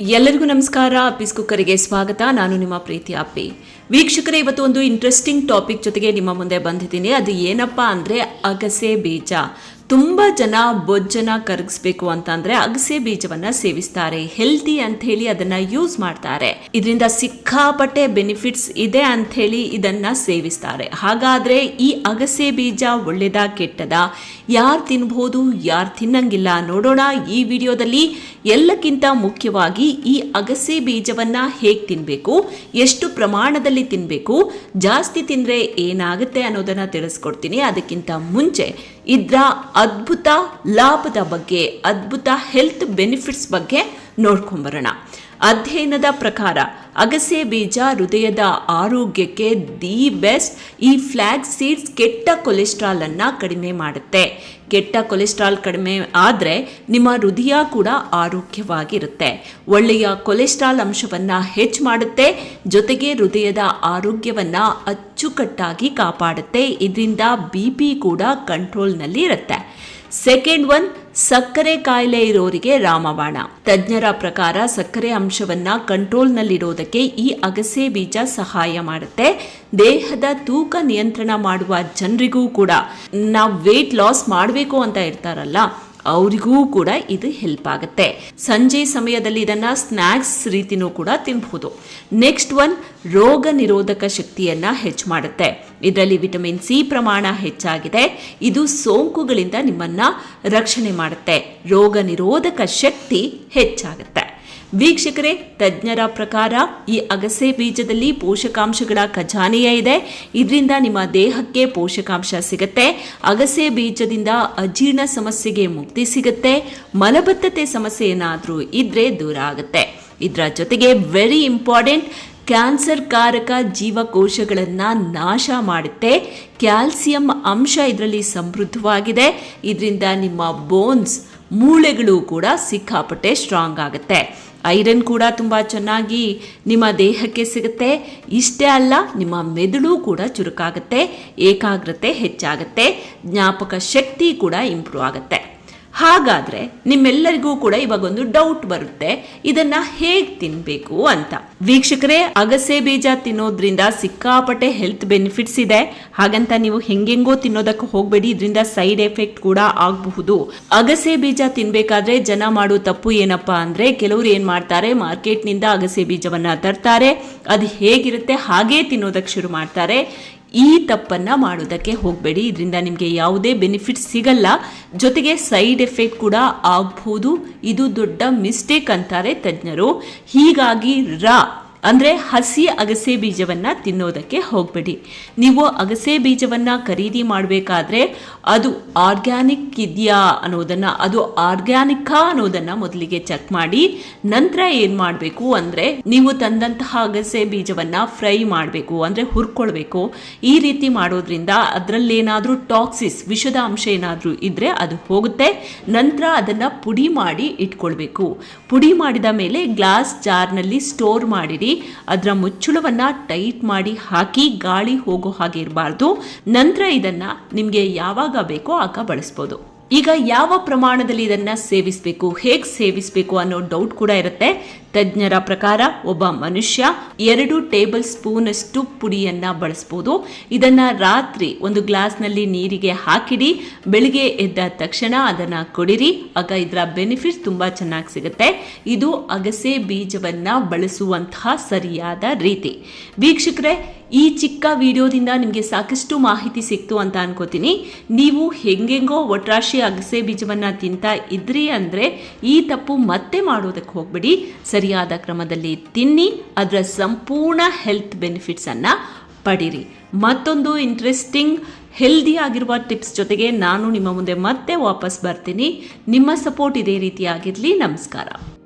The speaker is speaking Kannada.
ಎಲ್ಲರಿಗೂ ನಮಸ್ಕಾರ. ಅಪ್ಪಿಸ್ ಕುಕ್ಕರಿಗೆ ಸ್ವಾಗತ. ನಾನು ನಿಮ್ಮ ಪ್ರೀತಿ ಅಪ್ಪಿ. ವೀಕ್ಷಕರೇ, ಇವತ್ತು ಒಂದು ಇಂಟ್ರೆಸ್ಟಿಂಗ್ ಟಾಪಿಕ್ ಜೊತೆಗೆ ನಿಮ್ಮ ಮುಂದೆ ಬಂದಿದ್ದೀನಿ. ಅದು ಏನಪ್ಪಾ ಅಂದರೆ ಅಗಸೆ ಬೀಜ. ತುಂಬ ಜನ ಬೊಜ್ಜನ ಕರಗಿಸ್ಬೇಕು ಅಂತಂದ್ರೆ ಅಗಸೆ ಬೀಜವನ್ನ ಸೇವಿಸ್ತಾರೆ ಹೆಲ್ತಿ ಅಂತ ಹೇಳಿ ಅದನ್ನ ಯೂಸ್ ಮಾಡ್ತಾರೆ. ಇದರಿಂದ ಸಿಕ್ಕಾಪಟ್ಟೆ ಬೆನಿಫಿಟ್ಸ್ ಇದೆ ಅಂತ ಹೇಳಿ ಇದನ್ನ ಸೇವಿಸ್ತಾರೆ. ಹಾಗಾದ್ರೆ ಈ ಅಗಸೆ ಬೀಜ ಒಳ್ಳೆದ ಕೆಟ್ಟದ? ಯಾರು ತಿನ್ಬಹುದು ಯಾರು ತಿನ್ನಂಗಿಲ್ಲ ನೋಡೋಣ ಈ ವಿಡಿಯೋದಲ್ಲಿ. ಎಲ್ಲಕ್ಕಿಂತ ಮುಖ್ಯವಾಗಿ ಈ ಅಗಸೆ ಬೀಜವನ್ನ ಹೇಗೆ ತಿನ್ನಬೇಕು ಎಷ್ಟು ಪ್ರಮಾಣದಲ್ಲಿ ತಿನ್ನಬೇಕು ಜಾಸ್ತಿ ತಿಂದ್ರೆ ಏನಾಗುತ್ತೆ ಅನ್ನೋದನ್ನ ತಿಳಿಸ್ಕೊಡ್ತೀನಿ. ಅದಕ್ಕಿಂತ ಮುಂಚೆ ಇದರ ಅದ್ಭುತ ಲಾಭದ ಬಗ್ಗೆ, ಅದ್ಭುತ ಹೆಲ್ತ್ ಬೆನಿಫಿಟ್ಸ್ ಬಗ್ಗೆ ನೋಡ್ಕೊಂಬರೋಣ. ಅಧ್ಯಯನದ ಪ್ರಕಾರ, ಅಗಸೆ ಬೀಜ ಹೃದಯದ ಆರೋಗ್ಯಕ್ಕೆ ದಿ ಬೆಸ್ಟ್ ಈ ಫ್ಲ್ಯಾಗ್ ಸೀಡ್ಸ್ ಕೆಟ್ಟ ಕೊಲೆಸ್ಟ್ರಾಲ್ ಅನ್ನ ಕಡಿಮೆ ಮಾಡುತ್ತೆ. ಕೆಟ್ಟ ಕೊಲೆಸ್ಟ್ರಾಲ್ ಕಡಿಮೆ ಆದರೆ ನಿಮ್ಮ ಹೃದಯ ಕೂಡ ಆರೋಗ್ಯವಾಗಿರುತ್ತೆ. ಒಳ್ಳೆಯ ಕೊಲೆಸ್ಟ್ರಾಲ್ ಅಂಶವನ್ನು ಹೆಚ್ಚು ಮಾಡುತ್ತೆ. ಜೊತೆಗೆ ಹೃದಯದ ಆರೋಗ್ಯವನ್ನು ಅಚ್ಚುಕಟ್ಟಾಗಿ ಕಾಪಾಡುತ್ತೆ. ಇದರಿಂದ ಬಿ ಪಿ ಕೂಡ ಕಂಟ್ರೋಲ್ನಲ್ಲಿ ಇರುತ್ತೆ. ಸೆಕೆಂಡ್ ಒನ್ ಸಕ್ಕರೆ ಕಾಯಿಲೆ ಇರೋರಿಗೆ ರಾಮಬಾಣ. ತಜ್ಞರ ಪ್ರಕಾರ ಸಕ್ಕರೆ ಅಂಶವನ್ನ ಕಂಟ್ರೋಲ್ನಲ್ಲಿರೋದಕ್ಕೆ ಈ ಅಗಸೆ ಬೀಜ ಸಹಾಯ ಮಾಡುತ್ತೆ. ದೇಹದ ತೂಕ ನಿಯಂತ್ರಣ ಮಾಡುವ ಜನರಿಗೂ ಕೂಡ. ನಾವು ವೆಯ್ಟ್ ಲಾಸ್ ಮಾಡಬೇಕು ಅಂತ ಇರ್ತಾರಲ್ಲ. ಅವರಿಗೂ ಕೂಡ ಇದು ಹೆಲ್ಪ್ ಆಗುತ್ತೆ. ಸಂಜೆ ಸಮಯದಲ್ಲಿ ಇದನ್ನ ಸ್ನ್ಯಾಕ್ಸ್ ರೀತಿನೂ ಕೂಡ ತಿನ್ಬಹುದು. ನೆಕ್ಸ್ಟ್ ಒನ್ ರೋಗ ನಿರೋಧಕ ಶಕ್ತಿಯನ್ನ ಹೆಚ್ಚು ಮಾಡುತ್ತೆ. ಇದರಲ್ಲಿ ವಿಟಮಿನ್ ಸಿ ಪ್ರಮಾಣ ಹೆಚ್ಚಾಗಿದೆ. ಇದು ಸೋಂಕುಗಳಿಂದ ನಿಮ್ಮನ್ನ ರಕ್ಷಣೆ ಮಾಡುತ್ತೆ. ರೋಗ ನಿರೋಧಕ ಶಕ್ತಿ ಹೆಚ್ಚಾಗುತ್ತೆ. ವೀಕ್ಷಕರೇ, ತಜ್ಞರ ಪ್ರಕಾರ ಈ ಅಗಸೆ ಬೀಜದಲ್ಲಿ ಪೋಷಕಾಂಶಗಳ ಖಜಾನೆಯ ಇದೆ. ಇದರಿಂದ ನಿಮ್ಮ ದೇಹಕ್ಕೆ ಪೋಷಕಾಂಶ ಸಿಗುತ್ತೆ. ಅಗಸೆ ಬೀಜದಿಂದ ಅಜೀರ್ಣ ಸಮಸ್ಯೆಗೆ ಮುಕ್ತಿ ಸಿಗುತ್ತೆ. ಮಲಬದ್ಧತೆ ಸಮಸ್ಯೆ ಏನಾದರೂ ಇದ್ರೆ ದೂರ ಆಗುತ್ತೆ. ಇದರ ಜೊತೆಗೆ ವೆರಿ ಇಂಪಾರ್ಟೆಂಟ್ ಕ್ಯಾನ್ಸರ್ ಕಾರಕ ಜೀವಕೋಶಗಳನ್ನು ನಾಶ ಮಾಡುತ್ತೆ. ಕ್ಯಾಲ್ಸಿಯಂ ಅಂಶ ಇದರಲ್ಲಿ ಸಮೃದ್ಧವಾಗಿದೆ. ಇದರಿಂದ ನಿಮ್ಮ ಬೋನ್ಸ್ ಮೂಳೆಗಳು ಕೂಡ ಸಿಕ್ಕಾಪಟ್ಟೆ ಸ್ಟ್ರಾಂಗ್ ಆಗುತ್ತೆ. ಐರನ್ ಕೂಡ ತುಂಬ ಚೆನ್ನಾಗಿ ನಿಮ್ಮ ದೇಹಕ್ಕೆ ಸಿಗುತ್ತೆ. ಇಷ್ಟೇ ಅಲ್ಲ, ನಿಮ್ಮ ಮೆದುಳು ಕೂಡ ಚುರುಕಾಗುತ್ತೆ, ಏಕಾಗ್ರತೆ ಹೆಚ್ಚಾಗುತ್ತೆ, ಜ್ಞಾಪಕ ಶಕ್ತಿ ಕೂಡ ಇಂಪ್ರೂವ್ ಆಗುತ್ತೆ. ಹಾಗಾದ್ರೆ ನಿಮ್ಮೆಲ್ಲರಿಗೂ ಕೂಡ ಇವಾಗ ಒಂದು ಡೌಟ್ ಬರುತ್ತೆ. ಇದನ್ನ ಹೇಗೆ ತಿನ್ಬೇಕು ಅಂತ. ವೀಕ್ಷಕರೇ, ಅಗಸೆ ಬೀಜ ತಿನ್ನೋದ್ರಿಂದ ಸಿಕ್ಕಾಪಟ್ಟೆ ಹೆಲ್ತ್ ಬೆನಿಫಿಟ್ಸ್ ಇದೆ. ಹಾಗಂತ ನೀವು ಹೆಂಗೆಂಗೋ ತಿನ್ನೋದಕ್ಕೆ ಹೋಗ್ಬೇಡಿ. ಇದರಿಂದ ಸೈಡ್ ಎಫೆಕ್ಟ್ ಕೂಡ ಆಗಬಹುದು. ಅಗಸೆ ಬೀಜ ತಿನ್ಬೇಕಾದ್ರೆ ಜನ ಮಾಡೋ ತಪ್ಪು ಏನಪ್ಪಾ ಅಂದ್ರೆ, ಕೆಲವರು ಏನ್ ಮಾಡ್ತಾರೆ ಮಾರ್ಕೆಟ್ನಿಂದ ಅಗಸೆ ಬೀಜವನ್ನ ತರ್ತಾರೆ. ಅದು ಹೇಗಿರುತ್ತೆ ಹಾಗೇ ತಿನ್ನೋದಕ್ಕೆ ಶುರು ಮಾಡ್ತಾರೆ. ಈ ತಪ್ಪನ್ನ ಮಾಡೋದಕ್ಕೆ ಹೋಗಬೇಡಿ. ಇದರಿಂದ ನಿಮಗೆ ಯಾವುದೇ ಬೆನಿಫಿಟ್ ಸಿಗಲ್ಲ. ಜೊತೆಗೆ ಸೈಡ್ ಎಫೆಕ್ಟ್ ಕೂಡ ಆಗ್ಬೋದು. ಇದು ದೊಡ್ಡ ಮಿಸ್ಟೇಕ್ ಅಂತಾರೆ ತಜ್ಞರು. ಹೀಗಾಗಿ ರಾ. ಅಂದರೆ ಹಸಿ ಅಗಸೆ ಬೀಜವನ್ನ ತಿನ್ನೋದಕ್ಕೆ ಹೋಗಬೇಡಿ. ನೀವು ಅಗಸೆ ಬೀಜವನ್ನ ಖರೀದಿ ಮಾಡಬೇಕಾದ್ರೆ ಅದು ಆರ್ಗ್ಯಾನಿಕ್ ಇದೆಯಾ ಅನ್ನೋದನ್ನ, ಅದು ಆರ್ಗ್ಯಾನಿಕಾ ಅನ್ನೋದನ್ನ ಮೊದಲಿಗೆ ಚೆಕ್ ಮಾಡಿ, ನಂತರ ಏನು ಮಾಡಬೇಕು ಅಂದರೆ ನೀವು ತಂದಂತಹ ಅಗಸೆ ಬೀಜವನ್ನ ಫ್ರೈ ಮಾಡಬೇಕು, ಅಂದರೆ ಹುರ್ಕೊಳ್ಬೇಕು. ಈ ರೀತಿ ಮಾಡೋದ್ರಿಂದ ಅದರಲ್ಲೇನಾದರೂ ಟಾಕ್ಸಿಸ್, ವಿಷದ ಅಂಶ ಏನಾದರೂ ಇದ್ರೆ ಅದು ಹೋಗುತ್ತೆ. ನಂತರ ಅದನ್ನ ಪುಡಿ ಮಾಡಿ ಇಟ್ಕೊಳ್ಬೇಕು. ಪುಡಿ ಮಾಡಿದ ಮೇಲೆ ಗ್ಲಾಸ್ ಜಾರ್ನಲ್ಲಿ ಸ್ಟೋರ್ ಮಾಡಿರಿ ಅದರ ಮುಚ್ಚುಳವನ್ನ ಟೈಟ್ ಮಾಡಿ ಹಾಕಿ ಗಾಳಿ ಹೋಗೋ ಹಾಗೆ ಇರಬಾರ್ದು. ನಂತರ ಇದನ್ನ ನಿಮಗೆ ಯಾವಾಗ ಬೇಕೋ ಆಗ ಬಳಸ್ಬೋದು. ಈಗ ಯಾವ ಪ್ರಮಾಣದಲ್ಲಿ ಇದನ್ನ ಸೇವಿಸಬೇಕು, ಹೇಗೆ ಸೇವಿಸಬೇಕು ಅನ್ನೋ ಡೌಟ್ ಕೂಡ ಇರುತ್ತೆ. ತಜ್ಞರ ಪ್ರಕಾರ ಒಬ್ಬ ಮನುಷ್ಯ ಎರಡು ಟೇಬಲ್ ಸ್ಪೂನ್ ಅಷ್ಟು ಪುಡಿಯನ್ನ ಬಳಸ್ಬೋದು. ಇದನ್ನ ರಾತ್ರಿ ಒಂದು ಗ್ಲಾಸ್ನಲ್ಲಿ ನೀರಿಗೆ ಹಾಕಿಡಿ, ಬೆಳಿಗ್ಗೆ ಎದ್ದ ತಕ್ಷಣ ಅದನ್ನ ಕುಡಿರಿ, ಆಗ ಇದರ ಬೆನಿಫಿಟ್ಸ್ ತುಂಬಾ ಚೆನ್ನಾಗಿ ಸಿಗುತ್ತೆ. ಇದು ಅಗಸೆ ಬೀಜವನ್ನ ಬಳಸುವಂತಹ ಸರಿಯಾದ ರೀತಿ. ವೀಕ್ಷಕರೇ ಈ ಚಿಕ್ಕ ವಿಡಿಯೋದಿಂದ ನಿಮಗೆ ಸಾಕಷ್ಟು ಮಾಹಿತಿ ಸಿಕ್ತು ಅಂತ ಅನ್ಕೋತೀನಿ. ನೀವು ಹೆಂಗೆಂಗೋ ಒಟ್ರಾಶಿ ಅಗಸೆ ಬೀಜವನ್ನ ತಿಂತ ಇದ್ರಿ ಅಂದ್ರೆ ಈ ತಪ್ಪು ಮತ್ತೆ ಮಾಡೋದಕ್ಕೆ ಹೋಗ್ಬಿಡಿ. ಸರಿಯಾದ ಕ್ರಮದಲ್ಲಿ ತಿನ್ನಿ, ಅದರ ಸಂಪೂರ್ಣ ಹೆಲ್ತ್ ಬೆನಿಫಿಟ್ಸನ್ನು ಪಡೀರಿ. ಮತ್ತೊಂದು ಇಂಟ್ರೆಸ್ಟಿಂಗ್ ಹೆಲ್ದಿ ಆಗಿರುವ ಟಿಪ್ಸ್ ಜೊತೆಗೆ ನಾನು ನಿಮ್ಮ ಮುಂದೆ ಮತ್ತೆ ವಾಪಸ್ ಬರ್ತೀನಿ. ನಿಮ್ಮ ಸಪೋರ್ಟ್ ಇದೇ ರೀತಿಯಾಗಿರಲಿ. ನಮಸ್ಕಾರ.